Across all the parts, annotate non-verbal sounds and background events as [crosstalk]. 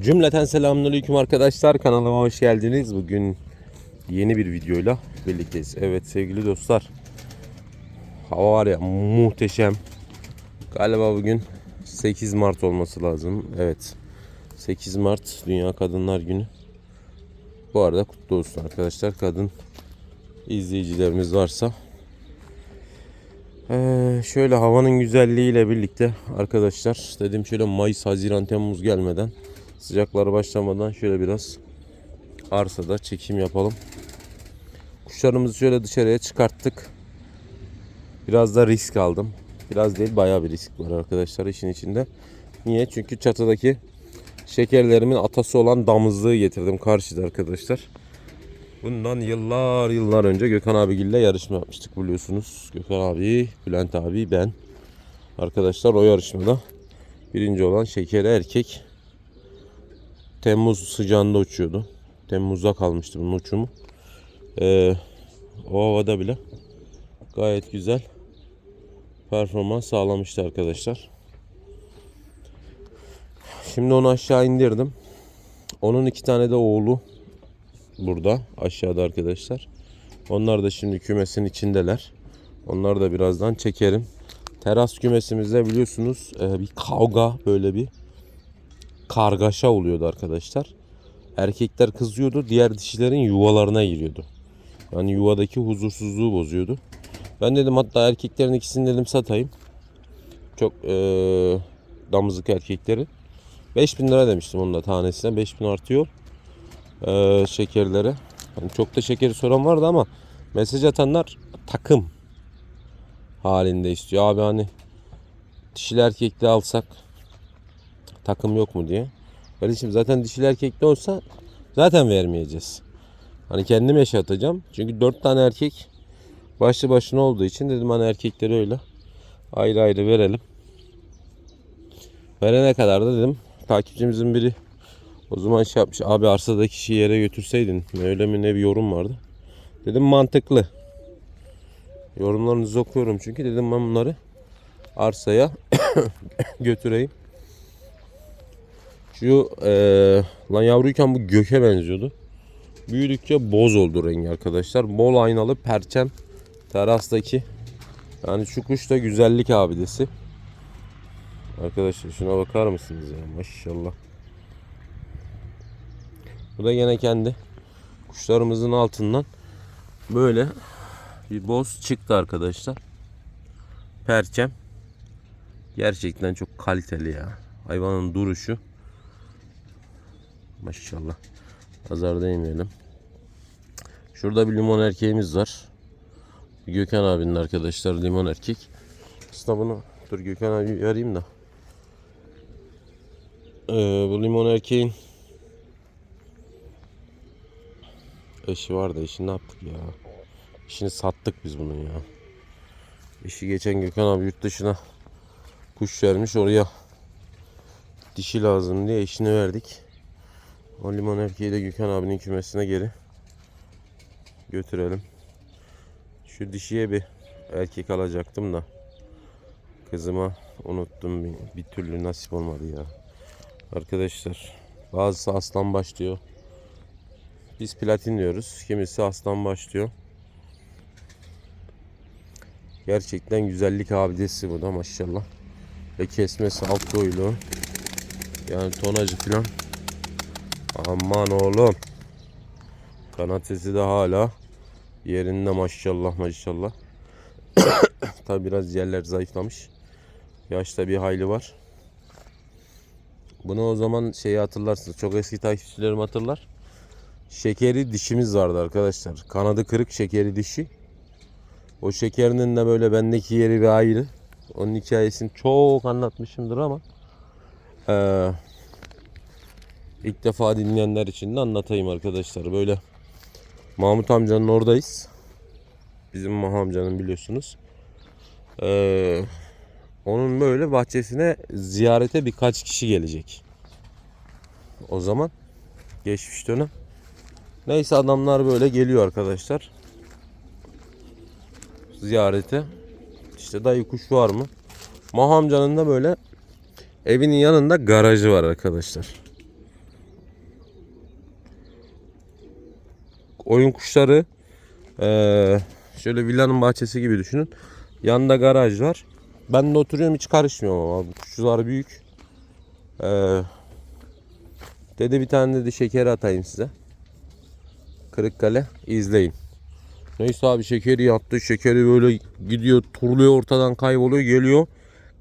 Cümleten selamünaleyküm arkadaşlar. Kanalıma hoş geldiniz. Bugün yeni bir videoyla birlikteyiz. Evet sevgili dostlar. Hava var ya muhteşem. Galiba bugün 8 Mart olması lazım. Evet. 8 Mart Dünya Kadınlar Günü. Bu arada kutlu olsun arkadaşlar. Kadın izleyicilerimiz varsa. Ee, şöyle havanın güzelliğiyle birlikte arkadaşlar dedim şöyle Mayıs, Haziran, Temmuz gelmeden sıcaklar başlamadan şöyle biraz arsada çekim yapalım. Kuşlarımızı şöyle dışarıya çıkarttık. Biraz da risk aldım. Biraz değil bayağı bir risk var arkadaşlar işin içinde. Niye? Çünkü çatıdaki şekerlerimin atası olan damızlığı getirdim karşıda arkadaşlar. Bundan yıllar yıllar önce Gökhan abigille yarışma yapmıştık biliyorsunuz. Gökhan abi, Bülent abi, ben. Arkadaşlar o yarışmada birinci olan şekeri erkek Temmuz sıcağında uçuyordu. Temmuz'a kalmıştı bunun uçumu. Ee, o havada bile gayet güzel performans sağlamıştı arkadaşlar. Şimdi onu aşağı indirdim. Onun iki tane de oğlu burada aşağıda arkadaşlar. Onlar da şimdi kümesin içindeler. Onları da birazdan çekerim. Teras kümesimizde biliyorsunuz e, bir kavga böyle bir kargaşa oluyordu arkadaşlar. Erkekler kızıyordu, diğer dişilerin yuvalarına giriyordu. Yani yuvadaki huzursuzluğu bozuyordu. Ben dedim hatta erkeklerin ikisini dedim satayım. Çok e, damızlık erkekleri. 5000 lira demiştim onun da tanesine. 5000 artıyor e, şekerlere. Yani çok da şekeri soran vardı ama mesaj atanlar takım halinde istiyor. Abi hani dişili erkekli alsak takım yok mu diye. Kardeşim zaten dişili erkekli olsa zaten vermeyeceğiz. Hani kendim yaşatacağım. Çünkü dört tane erkek başlı başına olduğu için dedim hani erkekleri öyle ayrı ayrı verelim. Verene kadar da dedim takipçimizin biri o zaman şey yapmış abi arsadaki kişi yere götürseydin öyle mi ne bir yorum vardı. Dedim mantıklı. Yorumlarınızı okuyorum çünkü dedim ben bunları arsaya [coughs] götüreyim. Şu eee lan yavruyken bu göke benziyordu. Büyüdükçe boz oldu rengi arkadaşlar. Bol aynalı perçem terastaki. Yani şu kuş da güzellik abidesi. Arkadaşlar şuna bakar mısınız ya maşallah. Bu da yine kendi kuşlarımızın altından böyle bir boz çıktı arkadaşlar. Perçem. Gerçekten çok kaliteli ya. Hayvanın duruşu. Maşallah. Nazar değmeyelim. Şurada bir limon erkeğimiz var. Gökhan abinin arkadaşlar limon erkek. Aslında bunu dur Gökhan abi arayayım da. Ee, bu limon erkeğin eşi var da eşi ne yaptık ya? Eşini sattık biz bunun ya. Eşi geçen Gökhan abi yurt dışına kuş vermiş oraya dişi lazım diye eşini verdik. O limon erkeği de Gökhan abinin kümesine geri götürelim. Şu dişiye bir erkek alacaktım da kızıma unuttum bir, bir türlü nasip olmadı ya. Arkadaşlar bazısı aslan başlıyor. Biz platin diyoruz. Kimisi aslan başlıyor. Gerçekten güzellik abidesi bu da maşallah. Ve kesmesi alt boylu. Yani tonajı falan. Aman oğlum. Kanat sesi de hala yerinde maşallah maşallah. [coughs] Tabi biraz yerler zayıflamış. Yaşta bir hayli var. Bunu o zaman şeyi hatırlarsınız. Çok eski takipçilerim hatırlar. Şekeri dişimiz vardı arkadaşlar. Kanadı kırık şekeri dişi. O şekerinin de böyle bendeki yeri bir ayrı. Onun hikayesini çok anlatmışımdır ama eee ilk defa dinleyenler için de anlatayım arkadaşlar. Böyle Mahmut amcanın oradayız. Bizim Mahmut amcanın biliyorsunuz. Eee onun böyle bahçesine ziyarete birkaç kişi gelecek. O zaman geçmiş dönem. Neyse adamlar böyle geliyor arkadaşlar. Ziyarete. İşte dayı kuş var mı? Mahamcanın da böyle evinin yanında garajı var arkadaşlar. Oyun kuşları eee, şöyle villanın bahçesi gibi düşünün. Yanında garaj var. Ben de oturuyorum hiç karışmıyorum ama bu kuşlar büyük. Eee dedi bir tane dedi şekeri atayım size. Kırıkkale izleyin. Neyse abi şekeri yattı. Şekeri böyle gidiyor turluyor ortadan kayboluyor geliyor.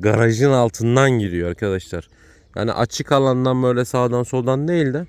Garajın altından giriyor arkadaşlar. Yani açık alandan böyle sağdan soldan değil de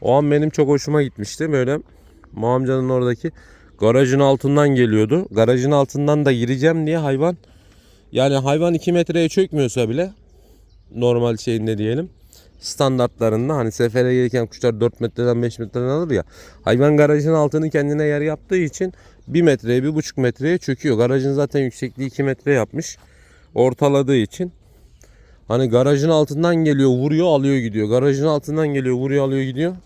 o an benim çok hoşuma gitmişti. Böyle Muamcanın oradaki garajın altından geliyordu. Garajın altından da gireceğim diye hayvan yani hayvan 2 metreye çökmüyorsa bile normal şeyinde diyelim standartlarında hani sefere gelirken kuşlar 4 metreden 5 metreden alır ya. Hayvan garajın altını kendine yer yaptığı için 1 metreye 1,5 metreye çöküyor. Garajın zaten yüksekliği 2 metre yapmış. Ortaladığı için hani garajın altından geliyor vuruyor alıyor gidiyor. Garajın altından geliyor vuruyor alıyor gidiyor.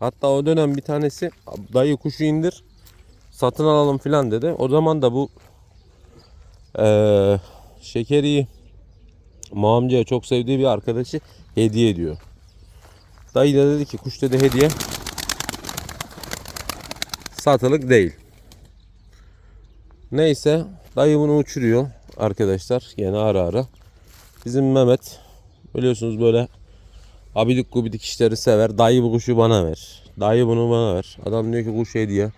Hatta o dönem bir tanesi dayı kuşu indir satın alalım filan dedi. O zaman da bu eee şekeri Muamca'ya çok sevdiği bir arkadaşı hediye ediyor. Dayı da dedi ki kuş dedi hediye satılık değil. Neyse dayı bunu uçuruyor arkadaşlar yine ara ara. Bizim Mehmet biliyorsunuz böyle abidik gubidik işleri sever. Dayı bu kuşu bana ver. Dayı bunu bana ver. Adam diyor ki kuş hediye.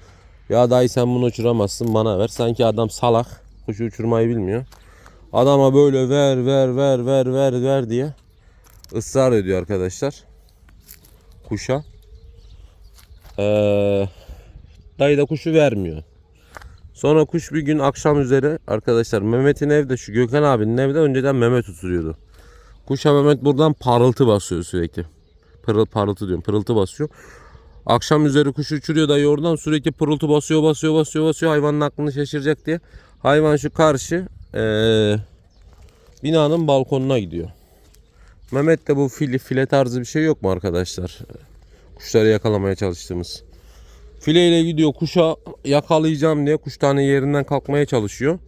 Ya dayı sen bunu uçuramazsın bana ver. Sanki adam salak. Kuşu uçurmayı bilmiyor. Adama böyle ver ver ver ver ver ver diye ısrar ediyor arkadaşlar. Kuşa. Ee, dayı da kuşu vermiyor. Sonra kuş bir gün akşam üzeri arkadaşlar Mehmet'in evde şu Gökhan abinin evde önceden Mehmet oturuyordu. Kuşa Mehmet buradan parıltı basıyor sürekli. Pırıl parıltı diyorum pırıltı basıyor. Akşam üzeri kuş uçuruyor dayı oradan sürekli pırıltı basıyor basıyor basıyor basıyor hayvanın aklını şaşıracak diye. Hayvan şu karşı eee, binanın balkonuna gidiyor. Mehmet de bu fili, file tarzı bir şey yok mu arkadaşlar? Kuşları yakalamaya çalıştığımız. Fileyle gidiyor kuşa yakalayacağım diye kuş tane yerinden kalkmaya çalışıyor.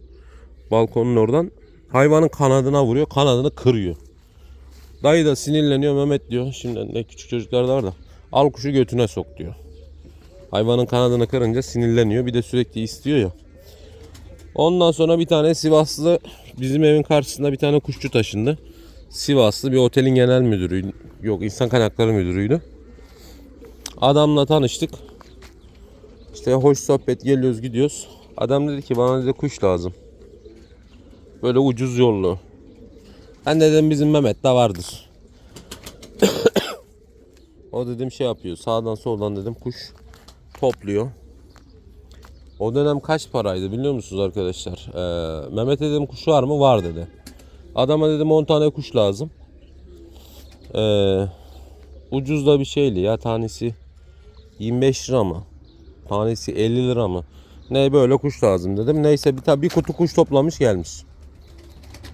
Balkonun oradan. Hayvanın kanadına vuruyor. Kanadını kırıyor. Dayı da sinirleniyor. Mehmet diyor. Şimdi ne küçük çocuklar da var da. Al kuşu götüne sok diyor. Hayvanın kanadını kırınca sinirleniyor. Bir de sürekli istiyor ya. Ondan sonra bir tane Sivaslı bizim evin karşısında bir tane kuşçu taşındı. Sivaslı bir otelin genel müdürü. Yok insan kaynakları müdürüydü. Adamla tanıştık. İşte hoş sohbet geliyoruz gidiyoruz. Adam dedi ki bana dedi kuş lazım. Böyle ucuz yollu. Ben dedim bizim Mehmet de vardır. [coughs] o dedim şey yapıyor. Sağdan soldan dedim kuş topluyor. O dönem kaç paraydı biliyor musunuz arkadaşlar? Ee, Mehmet dedim kuş var mı? Var dedi. Adama dedim 10 tane kuş lazım. Ee, ucuz da bir şeyli ya tanesi 25 lira mı? Tanesi 50 lira mı? Ne böyle kuş lazım dedim. Neyse bir, bir kutu kuş toplamış gelmiş.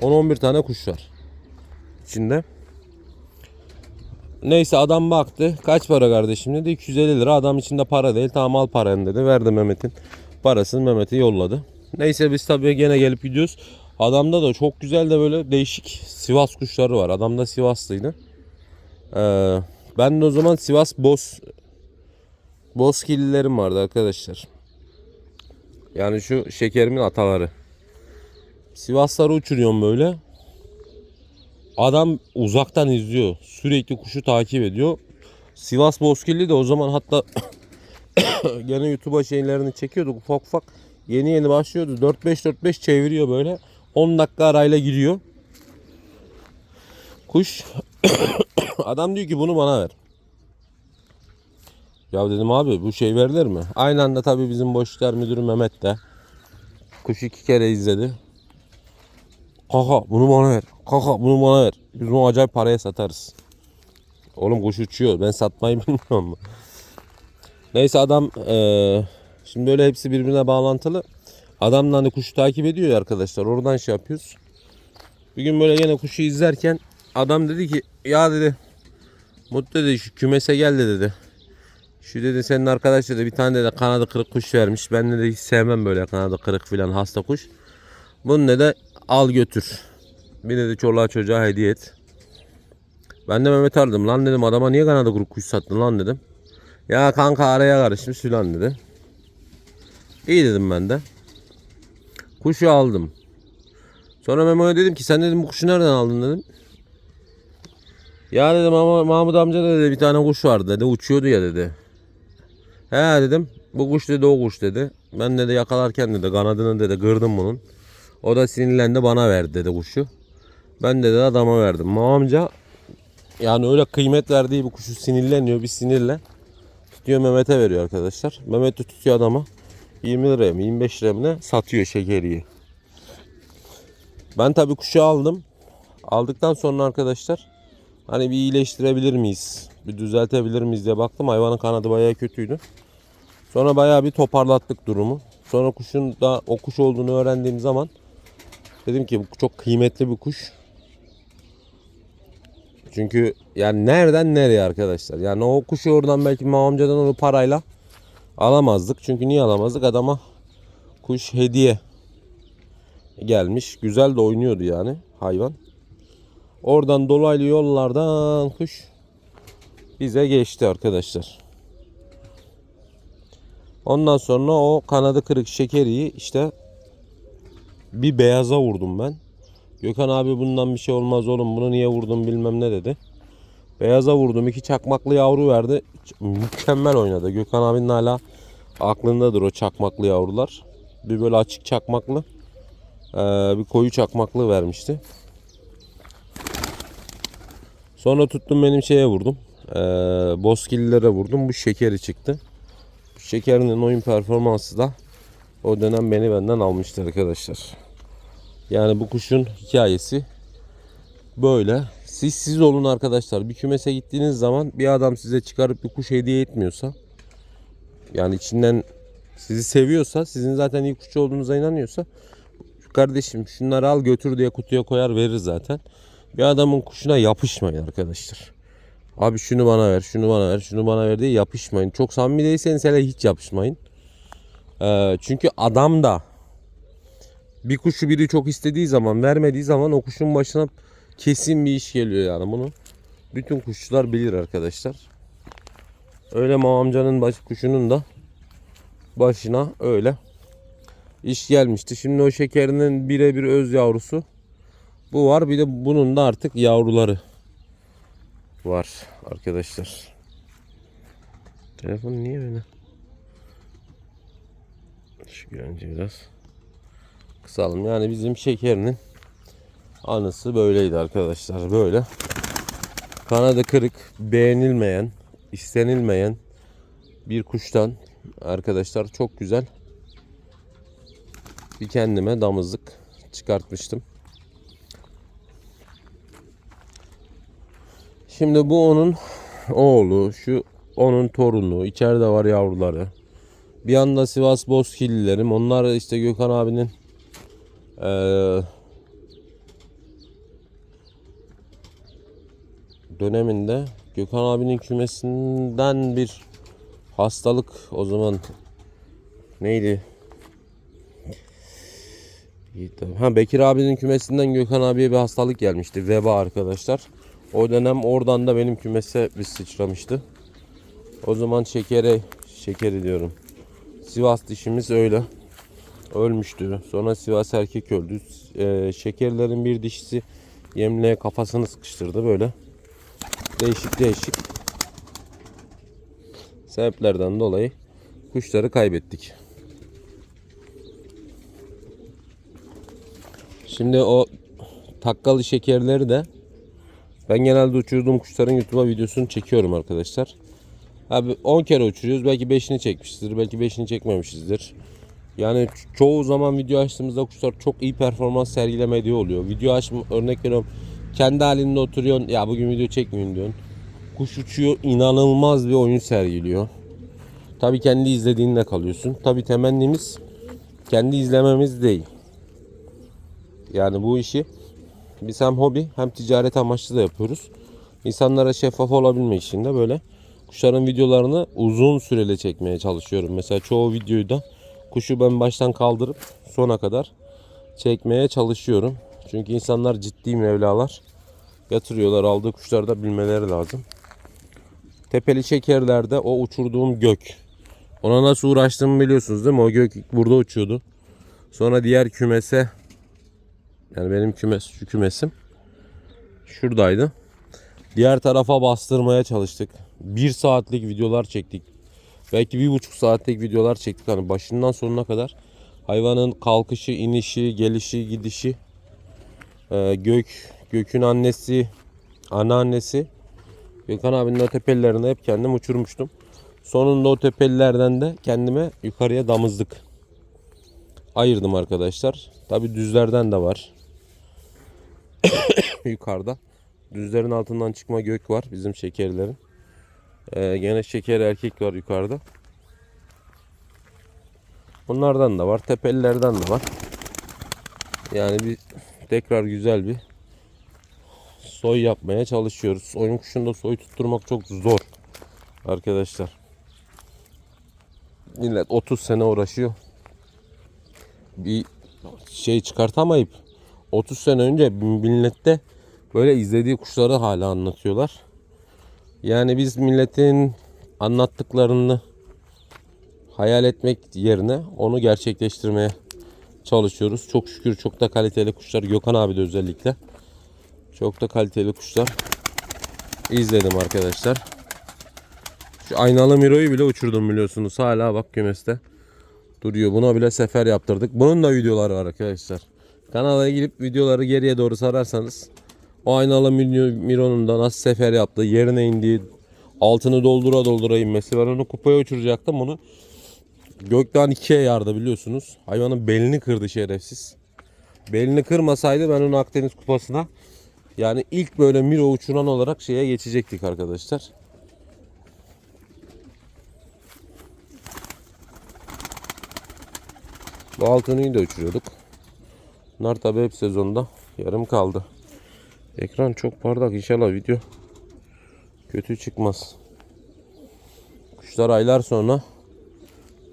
10-11 tane kuş var. İçinde. Neyse adam baktı. Kaç para kardeşim dedi. 250 lira. Adam içinde para değil. Tamam al paranı dedi. Verdi Mehmet'in parasını Mehmet'e yolladı. Neyse biz tabii gene gelip gidiyoruz. Adamda da çok güzel de böyle değişik Sivas kuşları var. Adam da Sivaslıydı. Ee, ben de o zaman Sivas Boz Bozkillilerim vardı arkadaşlar. Yani şu şekerimin ataları. Sivasları uçuruyorum böyle. Adam uzaktan izliyor. Sürekli kuşu takip ediyor. Sivas Bozkirli de o zaman hatta [coughs] gene YouTube'a şeylerini çekiyorduk ufak ufak. Yeni yeni başlıyordu. 4-5-4-5 çeviriyor böyle. 10 dakika arayla gidiyor. Kuş. [coughs] Adam diyor ki bunu bana ver. Ya dedim abi bu şey verilir mi? Aynı anda tabii bizim boşluklar müdürü Mehmet de. Kuşu iki kere izledi. Kaka bunu bana ver. Kaka bunu bana ver. Biz bunu acayip paraya satarız. Oğlum kuş uçuyor. Ben satmayı [laughs] bilmiyorum. Neyse adam eee, şimdi böyle hepsi birbirine bağlantılı. Adam da hani kuşu takip ediyor ya arkadaşlar. Oradan şey yapıyoruz. Bir gün böyle yine kuşu izlerken adam dedi ki ya dedi Mutlu dedi şu kümese gel de dedi. Şu dedi senin arkadaş dedi bir tane de kanadı kırık kuş vermiş. Ben de hiç sevmem böyle kanadı kırık filan hasta kuş. Bunu dedi al götür. Bir dedi çoluğa çocuğa hediye et. Ben de Mehmet aradım. Lan dedim adama niye kanadı kırık kuş sattın lan dedim. Ya kanka araya karışmış filan dedi. İyi dedim ben de. Kuşu aldım. Sonra Memo'ya dedim ki sen dedim bu kuşu nereden aldın dedim. Ya dedim ama Mahmut amca da dedi bir tane kuş vardı dedi uçuyordu ya dedi. He dedim bu kuş dedi o kuş dedi. Ben dedi yakalarken dedi kanadını dedi kırdım bunun. O da sinirlendi bana verdi dedi kuşu. Ben dedi adama verdim. Mahmut amca yani öyle kıymet verdiği bir kuşu sinirleniyor bir sinirle. Tutuyor Mehmet'e veriyor arkadaşlar. Mehmet de tutuyor adama. 20 liraya mı 25 liraya mı ne satıyor şekeriyi. Ben tabii kuşu aldım. Aldıktan sonra arkadaşlar hani bir iyileştirebilir miyiz? Bir düzeltebilir miyiz diye baktım. Hayvanın kanadı bayağı kötüydü. Sonra bayağı bir toparlattık durumu. Sonra kuşun da o kuş olduğunu öğrendiğim zaman dedim ki bu çok kıymetli bir kuş. Çünkü yani nereden nereye arkadaşlar? Yani o kuşu oradan belki Mahmut amcadan onu parayla alamazdık. Çünkü niye alamazdık? Adama kuş hediye gelmiş. Güzel de oynuyordu yani hayvan. Oradan dolaylı yollardan kuş bize geçti arkadaşlar. Ondan sonra o kanadı kırık şekeriyi işte bir beyaza vurdum ben. Gökhan abi bundan bir şey olmaz oğlum bunu niye vurdun bilmem ne dedi. Beyaza vurdum iki çakmaklı yavru verdi. Mükemmel oynadı. Gökhan abinin hala aklındadır o çakmaklı yavrular. Bir böyle açık çakmaklı. ee, bir koyu çakmaklı vermişti. Sonra tuttum benim şeye vurdum. Ee, Bozkirlilere vurdum. Bu şekeri çıktı. Bu şekerinin oyun performansı da o dönem beni benden almıştı arkadaşlar. Yani bu kuşun hikayesi böyle. Siz siz olun arkadaşlar. Bir kümese gittiğiniz zaman bir adam size çıkarıp bir kuş hediye etmiyorsa yani içinden sizi seviyorsa sizin zaten iyi kuşçu olduğunuza inanıyorsa kardeşim şunları al götür diye kutuya koyar verir zaten. Bir adamın kuşuna yapışmayın arkadaşlar. Abi şunu bana ver, şunu bana ver, şunu bana ver diye yapışmayın. Çok samimi değilseniz hele hiç yapışmayın. Ee, çünkü adam da bir kuşu biri çok istediği zaman vermediği zaman o kuşun başına kesin bir iş geliyor yani bunu. Bütün kuşçular bilir arkadaşlar. Öyle Mao amcanın baş kuşunun da başına öyle iş gelmişti. Şimdi o şekerinin birebir öz yavrusu bu var. Bir de bunun da artık yavruları var arkadaşlar. Telefon niye öyle? Şu önce biraz kısalım. Yani bizim şekerinin anısı böyleydi arkadaşlar. Böyle. Kanadı kırık, beğenilmeyen, istenilmeyen bir kuştan arkadaşlar çok güzel bir kendime damızlık çıkartmıştım. Şimdi bu onun oğlu, şu onun torunu, içeride var yavruları. Bir yanda Sivas Bozkirlilerim. Onlar işte Gökhan abinin eee, döneminde Gökhan abinin kümesinden bir hastalık o zaman neydi? Ha Bekir abinin kümesinden Gökhan abiye bir hastalık gelmişti. Veba arkadaşlar. O dönem oradan da benim kümese bir sıçramıştı. O zaman şekere şekeri diyorum. Sivas dişimiz öyle ölmüştü. Sonra Sivas erkek öldü. Ee, şekerlerin bir dişisi yemliğe kafasını sıkıştırdı böyle. Değişik değişik sebeplerden dolayı kuşları kaybettik. Şimdi o takkalı şekerleri de ben genelde uçurduğum kuşların YouTube'a videosunu çekiyorum arkadaşlar. Abi 10 kere uçuruyoruz. Belki 5'ini çekmişizdir. Belki 5'ini çekmemişizdir. Yani ço- çoğu zaman video açtığımızda kuşlar çok iyi performans sergilemediği oluyor. Video açma örnek veriyorum. Kendi halinde oturuyorsun. Ya bugün video çekmeyeyim diyorsun. Kuş uçuyor. inanılmaz bir oyun sergiliyor. Tabii kendi izlediğinle kalıyorsun. Tabii temennimiz kendi izlememiz değil. Yani bu işi biz hem hobi hem ticaret amaçlı da yapıyoruz. İnsanlara şeffaf olabilmek için de böyle kuşların videolarını uzun süreli çekmeye çalışıyorum. Mesela çoğu videoyu da kuşu ben baştan kaldırıp sona kadar çekmeye çalışıyorum. Çünkü insanlar ciddi mevlalar yatırıyorlar. Aldığı kuşları da bilmeleri lazım. Tepeli şekerlerde o uçurduğum gök. Ona nasıl uğraştığımı biliyorsunuz değil mi? O gök burada uçuyordu. Sonra diğer kümese yani benim kümes şu kümesim şuradaydı. Diğer tarafa bastırmaya çalıştık. Bir saatlik videolar çektik. Belki bir buçuk saatlik videolar çektik. Hani başından sonuna kadar hayvanın kalkışı, inişi, gelişi, gidişi, ee, gök, gökün annesi, anneannesi. Gökhan abinin o tepelerini hep kendim uçurmuştum. Sonunda o tepelilerden de kendime yukarıya damızlık ayırdım arkadaşlar. Tabi düzlerden de var. [coughs] Yukarıda. Düzlerin altından çıkma gök var bizim şekerlerin. Ee, gene şeker erkek var yukarıda. Bunlardan da var. Tepelilerden de var. Yani bir tekrar güzel bir soy yapmaya çalışıyoruz. Oyun kuşunda soy tutturmak çok zor arkadaşlar. Millet 30 sene uğraşıyor. Bir şey çıkartamayıp 30 sene önce millette böyle izlediği kuşları hala anlatıyorlar. Yani biz milletin anlattıklarını hayal etmek yerine onu gerçekleştirmeye çalışıyoruz. Çok şükür çok da kaliteli kuşlar Gökhan abi de özellikle çok da kaliteli kuşlar izledim arkadaşlar. Şu aynalı Miro'yu bile uçurdum biliyorsunuz. Hala bak kümeste duruyor. Buna bile sefer yaptırdık. Bunun da videoları var arkadaşlar. Kanala girip videoları geriye doğru sararsanız o aynalı Miro- Miro'nun da nasıl sefer yaptığı, yerine indiği, altını doldura doldura inmesi. Ben onu kupaya uçuracaktım. Bunu gökten ikiye yardı biliyorsunuz. Hayvanın belini kırdı şerefsiz. Belini kırmasaydı ben onu Akdeniz kupasına yani ilk böyle Miro uçuran olarak şeye geçecektik arkadaşlar. Bu altınıyı da uçuruyorduk. Bunlar tabi hep sezonda yarım kaldı. Ekran çok parlak inşallah video kötü çıkmaz. Kuşlar aylar sonra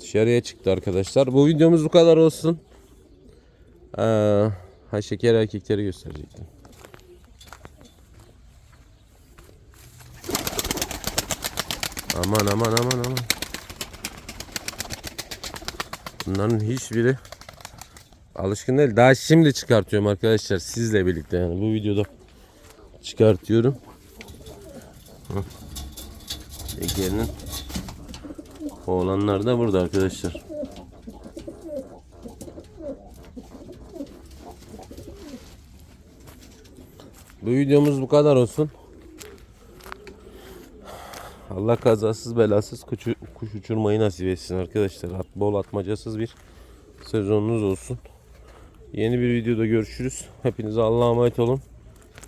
dışarıya çıktı arkadaşlar. Bu videomuz bu kadar olsun. Ee, ha şeker erkekleri gösterecektim. Aman aman aman aman. Bunların hiçbiri alışkın değil. Daha şimdi çıkartıyorum arkadaşlar sizle birlikte yani bu videoda çıkartıyorum. Ege'nin oğlanlar da burada arkadaşlar. Bu videomuz bu kadar olsun. Allah kazasız belasız kuş, kuş uçurmayı nasip etsin arkadaşlar. At, bol atmacasız bir sezonunuz olsun. Yeni bir videoda görüşürüz. Hepinize Allah'a emanet olun.